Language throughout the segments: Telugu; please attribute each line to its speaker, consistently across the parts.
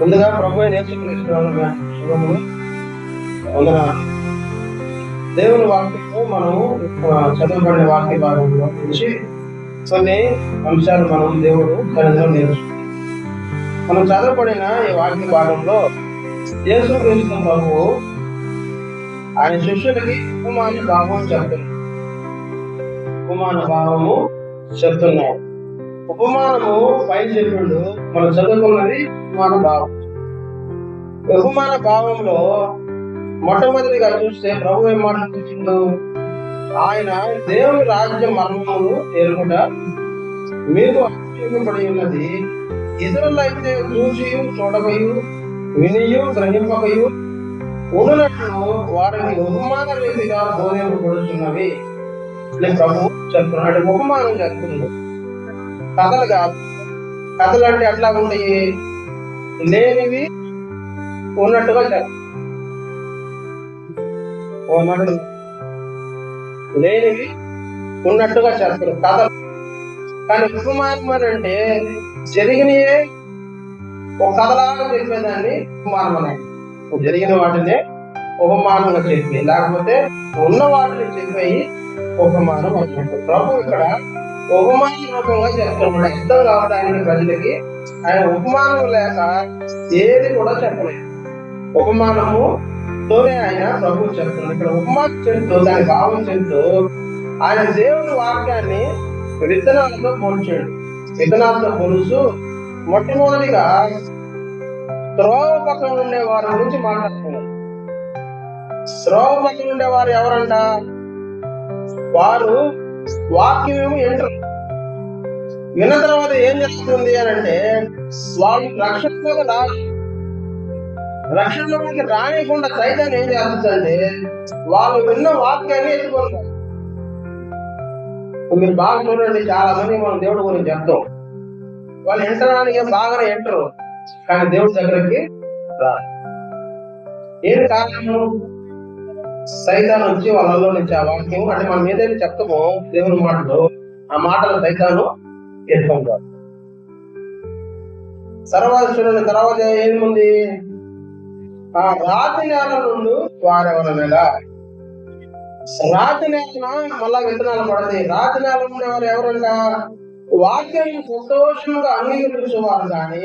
Speaker 1: ముందుగా ప్రభు అయిన దేవుని వాక్యంలో మనము చదువుబడిన వాక్య భాగంలో నుంచి కొన్ని అంశాలు మనం దేవుడు సన్నిధిలో నేర్చుకుంటాం. మనం చదవబడిన ఈ వాక్య భాగంలో యేసుక్రీస్తు ప్రభువు ఆయన శిష్యులకి ఉపమాన భావం చెప్తున్నాడు. ఉపమాన భావము చెప్తున్నాడు. ఉపమానము పైన చెప్పిండు. మనం చదువుకున్నది ఉపమాన భావం. ఉపమాన భావంలో మొట్టమొదటిగా చూస్తే ప్రభు ఏం మాట్లాడుతుండు ఆయన దేవుని రాజ్య మర్మములు ఎరుగుట మీకు ఆశ్చర్యపడి ఉన్నది. ఇతరులైతే చూసి చూడకయు వినియు గ్రహింపకయు ఉన్నట్లు వారిని ఉపమాన రీతిగా బోధింపబడుతున్నవి ప్రభు చెప్తున్నాడు ఉపమానం చెప్తున్నాడు కథలు కాదు. కథలు అంటే ఎట్లా ఉన్నాయి? లేనివి ఉన్నట్టుగా చెప్తారు లేనివి ఉన్నట్టుగా చేస్తారు కథలు. కానీ ఉపమానం అంటే జరిగినయే ఒక కథలాగా చెప్పేదాన్ని ఉపమానం అనేది జరిగిన వాటినే ఉపమానంగా చెప్పి లేకపోతే ఉన్న వాటిని చెప్పేయి ఉపమానం అన్నట్టు ప్రభు ఇక్కడ ఉపమాన రూపంగా చెప్తున్నాడు అర్థం కావడానికి ప్రజలకి ఆయన ఉపమానం లేక ఏది కూడా చెప్పలేదు ఉపమానము తోనే ఆయన ప్రభు చెప్తున్నాడు ఇక్కడ ఉపమానం చెప్తూ దాని భావం చెప్తూ ఆయన దేవుని వాక్యాన్ని విత్తనాలతో పోల్చాడు విత్తనాలతో పోలుస్తూ మొట్టమొదటిగా త్రోవ పక్కన ఉండే వారి గురించి మాట్లాడుతున్నాడు త్రోవ పక్కన ఉండే వారు ఎవరంట వారు వాక్యమేమో ఎంటర్ విన్న తర్వాత ఏం జరుగుతుంది అని అంటే వాళ్ళు రక్షణలోకి రా రక్షణలోకి రానికుండా సైతాన్ని ఏం చేస్తుందంటే వాళ్ళు విన్న వాక్యాన్ని ఎత్తుకుంటారు మీరు బాగా చూడండి చాలా మంది మనం దేవుడి గురించి చెప్తాం. వాళ్ళు ఎంటరానికి బాగానే ఎంటరు కానీ దేవుడి దగ్గరికి రా ఏం కారణము? సైతాన్ వచ్చి వాళ్ళలో నుంచి ఆ వాక్యం అంటే మనం ఏదైనా చెప్తామో దేవుని మాటలు ఆ మాటలు సైతాను ఎత్తుకుంటారు తర్వాత చూడండి తర్వాత ఏముంది? ఆ రాతి నేల నుండి వారెవరనగా రాతి నేల మళ్ళా విత్తనాలు పడతాయి రాతి నేల నుండి ఎవరు ఎవరంట? వాక్యం సంతోషంగా అంగీకరించేవారు కానీ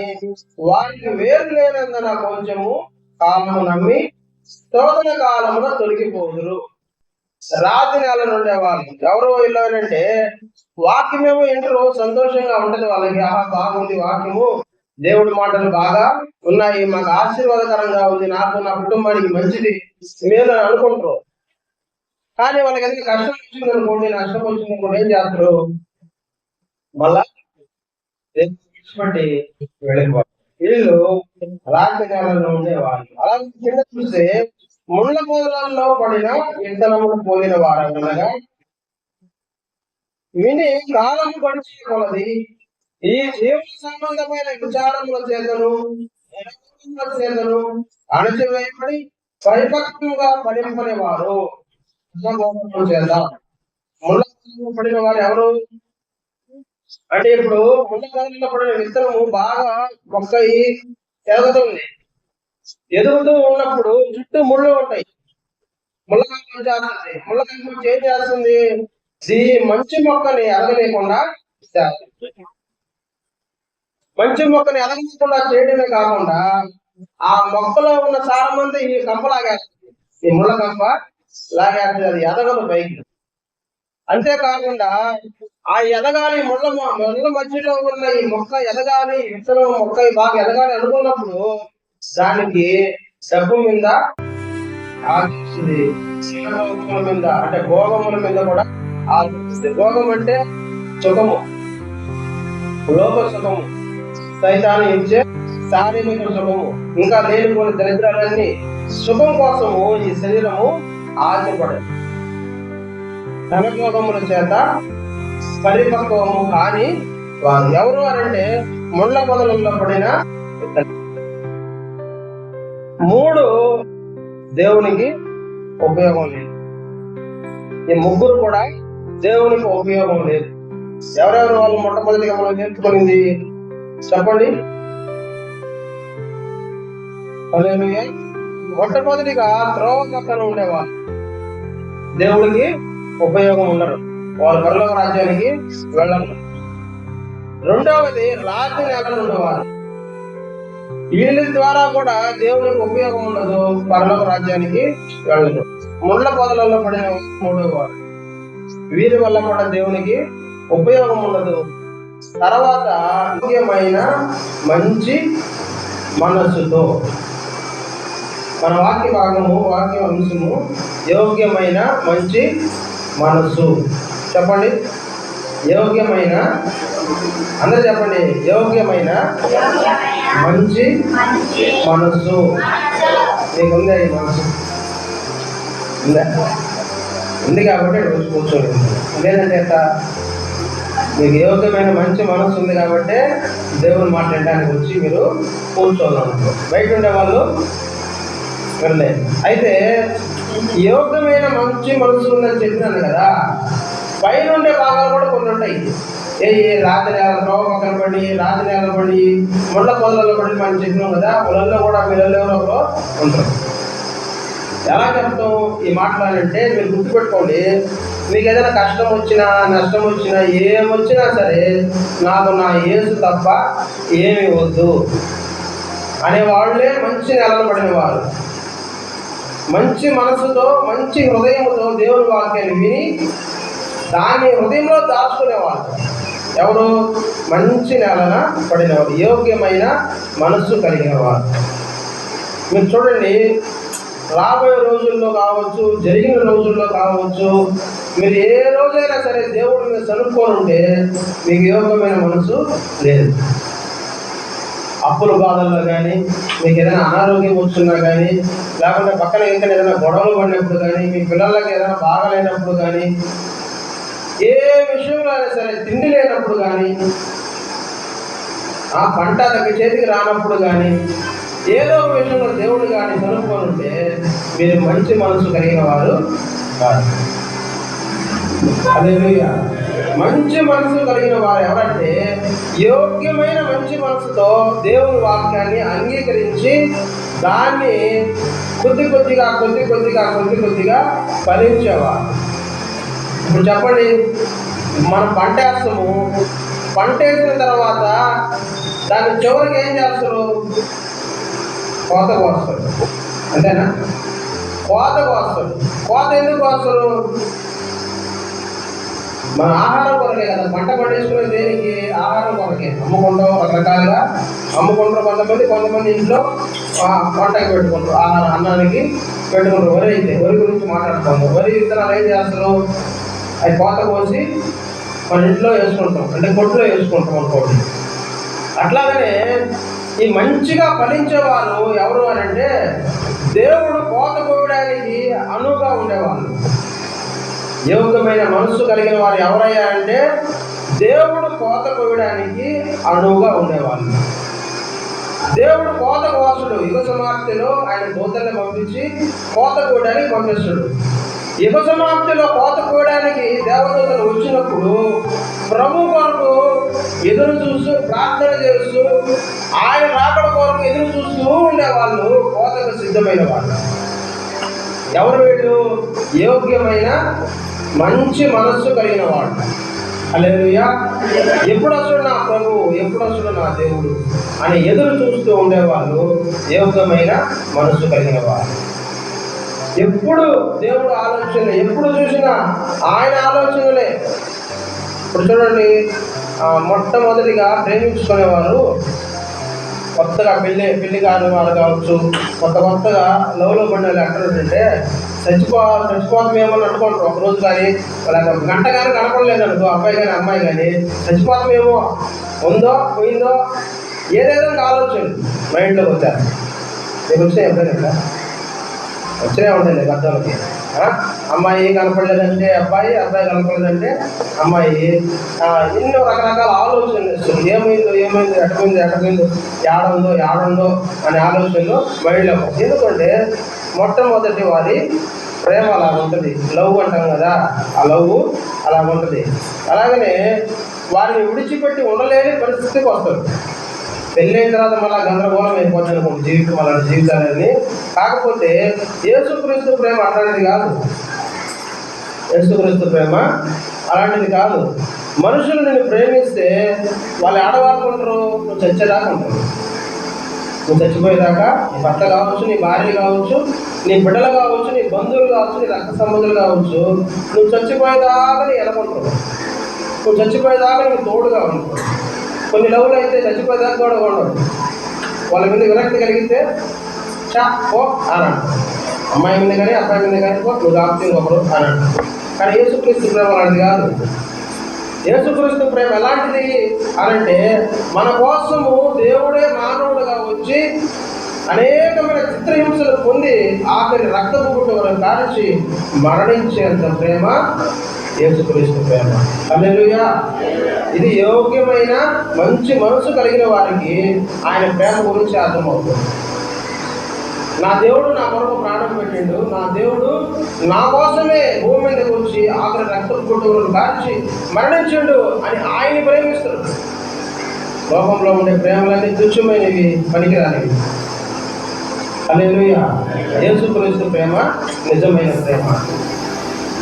Speaker 1: వారికి వేరు లేనందున కొంచెము కాలము నమ్మి శోధన కాలంలో తొలగిపోదురు. రాతి నెల నుండే వాళ్ళు. ఎవరు వెళ్ళారంటే వాక్యమేమో ఇంటరు సంతోషంగా ఉంటది వాళ్ళకి. ఆహా బాగుంది వాక్యము. దేవుడి మాటలు బాగా ఉన్నాయి. మాకు ఆశీర్వాదకరంగా ఉంది. నాకు నా కుటుంబానికి మంచిది. నేను అనుకుంటారు. కానీ వాళ్ళకి ఎందుకు కష్టం వచ్చింది అనుకోండి నష్టం వచ్చింది అనుకోండి ఏం చేస్తారు? మళ్ళా విడిచిపెట్టి వీళ్ళు అలాంటి కాలంలో ఉండేవాళ్ళు. అలాంటి కింద చూస్తే ముళ్ళ పొదలలో పడిన విత్తనములు పోయిన వారనగా విని కాలం గడిచే కొలది ఈ జీవన సంబంధమైన విచారముల చేతను చేతను అణచివేయబడి పరిపక్వంగా పడింపనే వారు చేత. ముళ్ళ పొదలలో పడిన వారు ఎవరు? అంటే ఇప్పుడు ముళ్ళ పొదలలో విత్తనము బాగా మొక్క ఎదుగుతుంది. ఎదుగుతూ ఉన్నప్పుడు చుట్టూ ముళ్ళు ఉంటాయి. ముళ్ళ చేస్తుంది. ముళ్ళ ఏం చేస్తుంది? మంచి మొక్కని ఎదగలేకుండా మంచి మొక్కని ఎదగకుండా చేయడమే కాకుండా ఆ మొక్కలో ఉన్న సారం అంతా ఈ కంప లాగేస్తుంది ఈ ముళ్ళ కంప లాగేస్తుంది. అది ఎదగదు పైకి. అంతేకాకుండా ఆ ఎదగాలి ముళ్ళ ముళ్ళ మధ్యలో ఉన్న ఈ మొక్క ఎదగాలి విత్తనం మొక్క బాగా ఎదగాలి అనుకున్నప్పుడు దానికి డబ్బు మీద ఆశిస్తుంది మీద అంటే భోగముల మీద కూడా ఆశిస్తుంది భోగం అంటే సుఖము. లోక సుఖము. సైతాన్ని ఇచ్చే శారీరక సుఖము. ఇంకా లేనిపోయిన దరిద్రాలన్నీ సుఖం కోసము ఈ శరీరము ఆశపడదు. ధనభోగముల చేత పరిపక్వము కాని వారు ఎవరు అనంటే ముళ్ళ పొదలలో పడిన మూడు దేవునికి ఉపయోగం లేదు. ఈ ముగ్గురు కూడా దేవునికి ఉపయోగం లేదు. ఎవరెవరు వాళ్ళు మొట్టమొదటిగా మనం నేర్చుకునింది చెప్పండి. మొట్టమొదటిగా త్రోవ పక్కన ఉండేవాళ్ళు దేవుడికి ఉపయోగం ఉండరు. వారు పరలోక రాజ్యానికి వెళ్ళరు. రెండవది రాతి నెలలు ఉండేవారు వీళ్ళ ద్వారా కూడా దేవునికి ఉపయోగం ఉండదు. పరలోక రాజ్యానికి వెళ్ళరు ముళ్ళ పొదలలో పడిన మూడోవారు వీరి. వల్ల కూడా దేవునికి ఉపయోగం ఉండదు. తర్వాత ముఖ్యమైన మంచి మనస్సుతో. మన వాక్య భాగము వాక్య అంశము యోగ్యమైన మంచి మనస్సు. చెప్పండి. యోగ్యమైన అందరూ చెప్పండి. యోగ్యమైన మంచి మనస్సు. మీకు ఉందా ఈ మనసు ఉందా? ఉంది కాబట్టి రోజు కూర్చోండి. లేదంటే ఎట్లా మీకు యోగ్యమైన మంచి మనసు ఉంది కాబట్టి దేవుని మాట్లాడడానికి వచ్చి మీరు కూర్చోవాలనుకో బయట ఉండే వాళ్ళు వెళ్ళలేదు అయితే యోగ్యమైన మంచి మనసు ఉందని చెప్పినాను కదా పైన ఉండే భాగాలు కూడా కొన్ని ఉంటాయి. ఏ ఏ రాత్రి నేల త్రోవ పక్కన పడి నేల పడి ముళ్ళ పొదలలో పడి మనం చెప్పినాం కదా పొలంలో కూడా పిల్లలు ఎవరో ఉంటారు. ఎలా చెప్తాం ఈ మాట్లాడాలంటే మీరు గుర్తుపెట్టుకోండి మీకు ఏదైనా కష్టం వచ్చినా నష్టం వచ్చినా ఏమొచ్చినా సరే నాకు నా ఏసు తప్ప ఏమి వద్దు అనేవాళ్ళే మంచి నెలలు పడినవారు. మంచి మనసుతో మంచి హృదయంతో దేవుని వాక్యాన్ని విని దాన్ని హృదయంలో దాచుకునేవాళ్ళు ఎవరు? మంచి నెలన పడినవారు యోగ్యమైన మనస్సు కలిగిన వారు మీరు చూడండి రాబోయే రోజుల్లో కావచ్చు జరిగిన రోజుల్లో కావచ్చు మీరు ఏ రోజైనా సరే దేవుడి మీద చనుక్కొని మీకు యోగ్యమైన మనసు లేదు. అప్పుల బాధల్లో కానీ మీకు ఏదైనా అనారోగ్యం వస్తున్నా కానీ లేకుంటే పక్కన ఇంకా ఏదైనా గొడవలు పడినప్పుడు కానీ మీ పిల్లలకి ఏదైనా బాగలేనప్పుడు కానీ ఏ విషయంలో అయినా సరే తిండి లేనప్పుడు కానీ ఆ పంట తగ్గ చేతికి రానప్పుడు కానీ ఏదో ఒక విషయంలో దేవుడు కానీ కనుక్కొని ఉంటే మీరు మంచి మనసు కలిగిన వారు కాదు. అదే మంచి మనసు కలిగిన వారు ఎవరంటే యోగ్యమైన మంచి మనసుతో దేవుని వాక్యాన్ని అంగీకరించి దాన్ని కొద్ది కొద్దిగా కొద్ది కొద్దిగా కొద్ది కొద్దిగా ఫలించేవారు. ఇప్పుడు చెప్పండి మనం పంట వేస్తాము. పంట వేసిన తర్వాత దాని చివరికి ఏం చేస్తారు? కోత కోస్తారు. అంతేనా? కోత కోస్తారు. కోత ఎందుకు కోస్తారు? మన ఆహారం కొరకే కదా పంట పండించుకునే దేనికి ఆహారం కొరకే? అమ్ముకుంటాం రకరకాలుగా. అమ్ముకుంటారు కొంతమంది కొంతమంది ఇంట్లో పంటకి వంటకి పెట్టుకుంటారు. ఆహారం అన్నానికి పెట్టుకుంటారు. వరి అయితే వరి గురించి మాట్లాడుకుంటాం. వరి విత్తనాలు ఏం చేస్తారు? అవి కోత కోసి మన ఇంట్లో వేసుకుంటాం. అంటే కొట్టులో వేసుకుంటాం అనుకోండి. అట్లాగనే ఈ మంచిగా ఫలించే వాళ్ళు ఎవరు అని అంటే దేవుడు కోత కోయడానికి అనువుగా ఉండేవాళ్ళు. యోగ్యమైన మనస్సు కలిగిన వారు ఎవరయ్యా అంటే దేవుడు కోత కోయడానికి అనువుగా ఉండేవాళ్ళు. దేవుడు కోత కోసుడు యుగ సమాప్తిలో ఆయన దూతల్ని పంపించి కోత కోయడానికి పంపిస్తాడు. యుగ సమాప్తిలో కోత కోయడానికి దేవదూతలు వచ్చినప్పుడు ప్రభు కొరకు ఎదురు చూస్తూ ప్రార్థన చేస్తూ ఆయన రాకడ కొరకు ఎదురు చూస్తూ ఉండేవాళ్ళు కోతకు సిద్ధమైన వాళ్ళు. ఎవరు వీళ్ళు? యోగ్యమైన మంచి మనస్సు కలిగిన వాడు. అలేలుయా ఎప్పుడు వస్తుడు నా ప్రభువు ఎప్పుడు నా దేవుడు? అని ఎదురు చూస్తూ ఉండేవాళ్ళు యోగ్యమైన మనస్సు కలిగిన వారు. ఎప్పుడు దేవుడు ఆలోచన ఎప్పుడు చూసినా ఆయన ఆలోచనలే. ఇప్పుడు చూడండి మొట్టమొదటిగా ప్రేమించుకునేవారు కొత్తగా పెళ్ళి పెళ్ళి కాని వాళ్ళు కావచ్చు కొత్త కొత్తగా లవ్లో పడిన వాళ్ళు ఎక్కడ ఉంటే చచ్చిపో చచ్చిపోతామేమో అని అనుకుంటారు ఒక రోజు కానీ లేక ఒక గంట కానీ కనపడలేదు అనుకో అబ్బాయి కానీ అమ్మాయి కానీ చచ్చిపోతామేమో ఉందో పోయిందో ఏదేదో ఆలోచన మైండ్లోకి వచ్చారు నీకు వచ్చినాయి ఎప్పుడైనా వచ్చినా వచ్చినే ఉంటుంది పెద్దలకి అమ్మాయి కనపడలేదంటే అబ్బాయి అబ్బాయి కనపడలేదంటే అమ్మాయి. ఎన్నో రకరకాల ఆలోచనలు ఇస్తుంది ఏమైందో ఏమైందో ఎటమైందో ఎటమైందో ఏడుందో ఏడుందో అనే ఆలోచనలు మైండ్లో ఎందుకంటే మొట్టమొదటి వారి ప్రేమ అలా ఉంటుంది లవ్ అంటాం కదా ఆ లవ్ అలా ఉంటుంది అలాగనే వారిని విడిచిపెట్టి ఉండలేని పరిస్థితికి వస్తారు. పెళ్ళైన తర్వాత మళ్ళీ గందరగోళం అయిపోతుంది అనుకోండి జీవితం అలాంటి జీవితాలన్నీ. కాకపోతే యేసుక్రీస్తు ప్రేమ అట్లాంటిది కాదు. యేసుక్రీస్తు ప్రేమ అలాంటిది కాదు. మనుషులు నేను ప్రేమిస్తే వాళ్ళు ఆడవాళ్ళు ఉంటారు నువ్వు చచ్చేదాకా ఉంటారు నువ్వు చచ్చిపోయేదాకా నీ భర్త కావచ్చు నీ భార్య కావచ్చు నీ బిడ్డలు కావచ్చు నీ బంధువులు కావచ్చు నీ రక్త సంబంధులు కావచ్చు నువ్వు చచ్చిపోయేదాకా నీ ఎలకుంటావు నువ్వు చచ్చిపోయేదాకా నువ్వు తోడుగా ఉంటావు కొన్ని లవ్లు అయితే చచ్చిపోయేదాకా కూడా ఉండవు. వాళ్ళ మీద విరక్తి కలిగితే చా ఓ అన అమ్మాయి మీద కానీ అబ్బాయి మీద కానీ నువ్వు కాకపోతే ఒకరు అన కానీ యేసుక్రీస్తు ప్రేమ అలాంటిది కాదు. యేసుక్రీస్తు ప్రేమ ఎలాంటిది అనంటే మన కోసము దేవుడే మానవుడుగా వచ్చి అనేకమైన చిత్రహింసలు పొంది ఆఖరి రక్తపు గుట్టు కాల్చి మరణించేంత ప్రేమ యేసుక్రీస్తు ప్రేమ. అల్లెలుయా ఇది యోగ్యమైన మంచి మనసు కలిగిన వారికి ఆయన ప్రేమ గురించి అర్థమవుతుంది. నా దేవుడు నా కొరకు ప్రాణం పెట్టిండు. నా దేవుడు నా కోసమే భూమి మీదకి వచ్చి ఆఖరి రక్తం కుటుంబం దాచి మరణించిండు అని ఆయన్ని ప్రేమిస్తాడు. లోకంలో ఉండే ప్రేమలన్నీ తుచ్చమైనవి పనికిరానివి. అలేలుయ యేసు క్రీస్తు ప్రేమ నిజమైన ప్రేమ.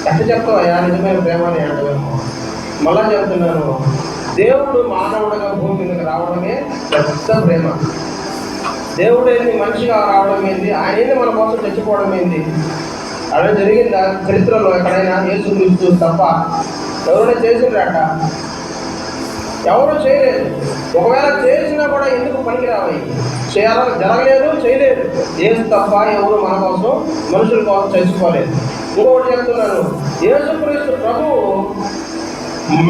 Speaker 1: ఎట్ట చెప్తావయ్యా నిజమైన ప్రేమ అని అంటావేమో మళ్ళా చెప్తున్నాను. దేవుడు మానవుడిగా భూమి మీదకి రావడమే పెద్ద ప్రేమ. దేవుడు ఏంది మనిషిగా రావడం ఏంది? ఆయన ఏంది మన కోసం చచ్చిపోవడం ఏంది? అలా జరిగిందా చరిత్రలో ఎక్కడైనా యేసుక్రీస్తు తప్ప? ఎవరైనా చేసిండ్రట? ఎవరు చేయలేదు. ఒకవేళ చేసినా కూడా ఎందుకు పనికిరావాలి చేయాలని జరగలేదు చేయలేదు. ఏసు తప్ప ఎవరు మన కోసం మనుషుల కోసం చచ్చిపోలేదు ఇంకొకటి చెప్తున్నాను. యేసుక్రీస్తు ప్రభువు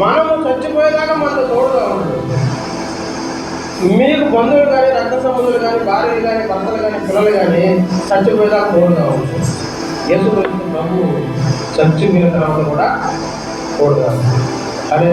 Speaker 1: మనము చచ్చిపోయేదాకా మనతో తోడుగా మీకు బంధువులు కానీ రక్త సంబంధులు కానీ భార్యలు కానీ భర్తలు కానీ పిల్లలు కానీ చచ్చిపోయేదాకా తోడుగా ఉంటాడు యేసుక్రీస్తు ప్రభు చచ్చిపోయిన తర్వాత కూడా తోడుగా అదే